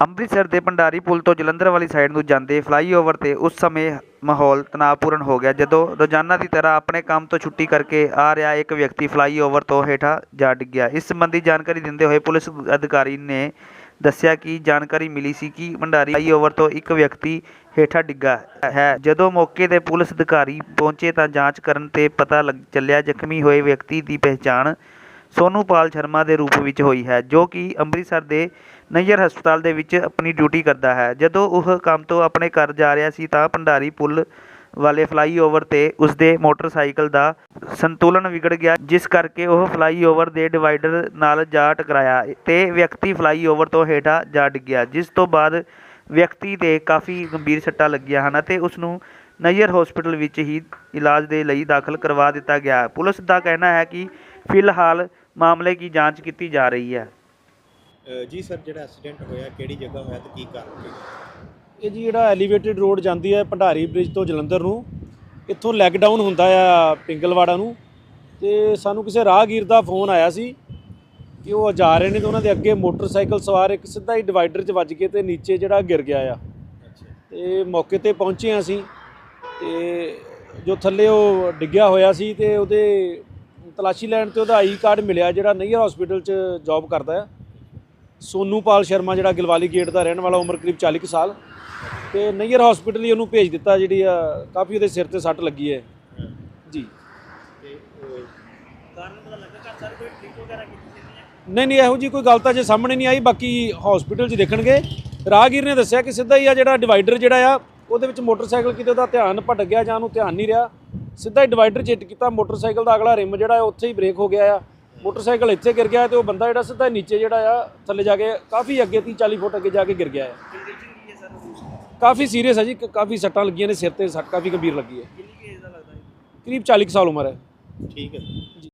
ਅੰਮ੍ਰਿਤਸਰ ਦੇ ਭੰਡਾਰੀ ਪੁਲ ਤੋਂ ਜਲੰਧਰ ਵਾਲੀ ਸਾਈਡ ਨੂੰ ਜਾਂਦੇ ਫਲਾਈਓਵਰ ਤੇ ਉਸ ਸਮੇਂ ਮਾਹੌਲ ਤਣਾਅਪੂਰਨ ਹੋ ਗਿਆ। ਜਦੋਂ ਰੋਜ਼ਾਨਾ ਦੀ ਤਰ੍ਹਾਂ ਆਪਣੇ ਕੰਮ ਤੋਂ ਛੁੱਟੀ ਕਰਕੇ ਆ ਰਿਹਾ, ਇੱਕ ਵਿਅਕਤੀ ਫਲਾਈਓਵਰ ਤੋਂ ਹੇਠਾਂ ਜਾ ਡਿੱਗਿਆ। ਇਸ ਸੰਬੰਧੀ ਜਾਣਕਾਰੀ ਦਿੰਦੇ ਹੋਏ ਪੁਲਿਸ ਅਧਿਕਾਰੀ ਨੇ ਦੱਸਿਆ ਕਿ ਜਾਣਕਾਰੀ ਮਿਲੀ ਸੀ ਕਿ ਭੰਡਾਰੀ ਫਲਾਈਓਵਰ ਤੋਂ ਇੱਕ ਵਿਅਕਤੀ ਹੇਠਾਂ ਡਿੱਗਾ ਹੈ। ਜਦੋਂ ਮੌਕੇ ਤੇ ਪੁਲਿਸ ਅਧਿਕਾਰੀ ਪਹੁੰਚੇ ਤਾਂ ਜਾਂਚ ਕਰਨ ਤੇ ਪਤਾ ਲੱਗ ਚੱਲਿਆ, ਜ਼ਖਮੀ ਹੋਏ ਵਿਅਕਤੀ ਦੀ ਪਹਿਚਾਣ ਸੋਨੂ ਪਾਲ ਸ਼ਰਮਾ ਦੇ ਰੂਪ ਵਿੱਚ ਹੋਈ ਹੈ, ਜੋ ਕਿ ਅੰਮ੍ਰਿਤਸਰ ਦੇ ਨਈਅਰ ਹਸਪਤਾਲ ਦੇ ਵਿੱਚ ਆਪਣੀ ਡਿਊਟੀ ਕਰਦਾ ਹੈ। ਜਦੋਂ ਉਹ ਕੰਮ ਤੋਂ ਆਪਣੇ ਘਰ ਜਾ ਰਿਹਾ ਸੀ ਤਾਂ ਭੰਡਾਰੀ ਪੁਲ ਵਾਲੇ ਫਲਾਈਓਵਰ ਤੇ ਉਸਦੇ ਮੋਟਰਸਾਈਕਲ ਦਾ ਸੰਤੁਲਨ ਵਿਗੜ ਗਿਆ, ਜਿਸ ਕਰਕੇ ਉਹ ਫਲਾਈਓਵਰ ਦੇ ਡਿਵਾਈਡਰ ਨਾਲ ਜਾ ਟਕਰਾਇਆ ਤੇ ਵਿਅਕਤੀ ਫਲਾਈਓਵਰ ਤੋਂ ਹੇਠਾਂ ਜਾ ਡਿੱਗਿਆ, ਜਿਸ ਤੋਂ ਬਾਅਦ ਵਿਅਕਤੀ ਤੇ ਕਾਫੀ ਗੰਭੀਰ ਸੱਟਾਂ ਲੱਗੀਆਂ ਹਨ ਅਤੇ ਉਸ ਨੂੰ ਨਈਅਰ ਹਸਪਤਾਲ ਵਿੱਚ ਹੀ ਇਲਾਜ ਦੇ ਲਈ ਦਾਖਲ ਕਰਵਾ ਦਿੱਤਾ ਗਿਆ। ਪੁਲਿਸ ਦਾ ਕਹਿਣਾ ਹੈ ਕਿ ਫਿਲਹਾਲ ਮਾਮਲੇ ਦੀ ਜਾਂਚ ਕੀਤੀ ਜਾ ਰਹੀ ਹੈ। ਜੀ ਸਰ ਜਿਹੜਾ ਐਕਸੀਡੈਂਟ ਹੋਇਆ ਕਿਹੜੀ ਜਗ੍ਹਾ ਹੋਇਆ ਤੇ ਕੀ ਕਾਰਨ ਸੀ? ਇਹ ਜੀ ਜਿਹੜਾ ਐਲੀਵੇਟਡ ਰੋਡ ਜਾਂਦੀ ਹੈ ਭੰਡਾਰੀ ਬ੍ਰਿਜ ਤੋਂ ਜਲੰਧਰ ਨੂੰ ਇੱਥੋਂ ਲੈਗ ਡਾਊਨ ਹੁੰਦਾ ਆ ਪਿੰਗਲਵਾੜਾ ਨੂੰ ਤੇ ਸਾਨੂੰ ਕਿਸੇ ਰਾਹਗੀਰ ਦਾ ਫੋਨ ਆਇਆ ਸੀ ਕਿ ਉਹ ਜਾ ਰਹੇ ਨੇ ਤੇ ਉਹਨਾਂ ਦੇ ਅੱਗੇ ਮੋਟਰਸਾਈਕਲ ਸਵਾਰ ਇੱਕ ਸਿੱਧਾ ਹੀ ਡਿਵਾਈਡਰ 'ਚ ਵੱਜ ਕੇ ਤੇ ਨੀਚੇ ਜਿਹੜਾ ਗਿਰ ਗਿਆ ਆ। ਤੇ ਮੌਕੇ ਤੇ ਪਹੁੰਚੇ ਹਾਂ ਅਸੀਂ ਤੇ ਜੋ ਥੱਲੇ ਉਹ ਡਿੱਗਿਆ ਹੋਇਆ ਸੀ ਤੇ ਉਹਦੇ ਤਲਾਸ਼ੀ ਲੈਣ ਤੇ ਉਹਦਾ ਆਈ ਕਾਰਡ ਮਿਲਿਆ ਜਿਹੜਾ ਨਈਅਰ ਹਸਪੀਟਲ 'ਚ ਜੌਬ ਕਰਦਾ ਹੈ ਸੋਨੂ ਪਾਲ ਸ਼ਰਮਾ ਜਿਹੜਾ ਗਿਲਵਾਲੀ ਗੇਟ ਦਾ ਰਹਿਣ ਵਾਲਾ ਉਮਰ ਕਰੀਬ 40 ਕੁ ਸਾਲ। ਤੇ ਨਈਅਰ ਹਸਪੀਟਲ ਹੀ ਉਹਨੂੰ ਭੇਜ ਦਿੱਤਾ ਜਿਹੜੀ ਆ ਕਾਫੀ ਉਹਦੇ ਸਿਰ ਤੇ ਸੱਟ ਲੱਗੀ ਹੈ। ਜੀ। ਨਹੀਂ ਨਹੀਂ ਇਹੋ ਜੀ ਕੋਈ ਗੱਲ ਤਾਂ ਜੇ ਸਾਹਮਣੇ ਨਹੀਂ ਆਈ ਬਾਕੀ ਹਸਪੀਟਲ 'ਚ ਦੇਖਣਗੇ। ਰਾਹਗੀਰ ਨੇ ਦੱਸਿਆ ਕਿ ਸਿੱਧਾ ਹੀ ਆ ਜਿਹੜਾ ਡਿਵਾਈਡਰ ਜਿਹੜਾ ਆ ਉਹਦੇ ਵਿੱਚ ਮੋਟਰਸਾਈਕਲ ਕਿਤੇ ਉਹਦਾ ਧਿਆਨ ਭਟਕ ਗਿਆ ਜਾਂ ਉਹਨੂੰ ਧਿਆਨ ਨਹੀਂ ਰਿਹਾ। ਸਿੱਧਾ ਹੀ ਡਿਵਾਈਡਰ 'ਚ ਹਿੱਟ ਕੀਤਾ ਮੋਟਰਸਾਈਕਲ ਦਾ ਅਗਲਾ ਰਿਮ ਜਿਹੜਾ ਹੈ ਉੱਥੇ ਹੀ ਬ੍ਰੇਕ ਹੋ ਗਿਆ ਆ। ਮੋਟਰਸਾਈਕਲ ਇੱਥੇ ਗਿਰ ਗਿਆ ਤੇ ਉਹ ਬੰਦਾ ਜਿਹੜਾ ਸਿੱਧਾ ਨੀਚੇ ਜਿਹੜਾ ਆ ਥੱਲੇ ਜਾ ਕੇ ਕਾਫੀ ਅੱਗੇ 30 40 ਫੁੱਟ ਅੱਗੇ ਜਾ ਕੇ ਗਿਰ ਗਿਆ ਆ। ਕਾਫੀ ਸੀਰੀਅਸ ਹੈ ਜੀ ਕਾਫੀ ਸੱਟਾਂ ਲੱਗੀਆਂ ਨੇ ਸਿਰ ਤੇ ਸੱਟ ਕਾਫੀ ਗੰਭੀਰ ਲੱਗੀ ਹੈ। ਕਰੀਬ 40 ਕੁ ਸਾਲ ਉਮਰ ਹੈ। ਠੀਕ ਹੈ।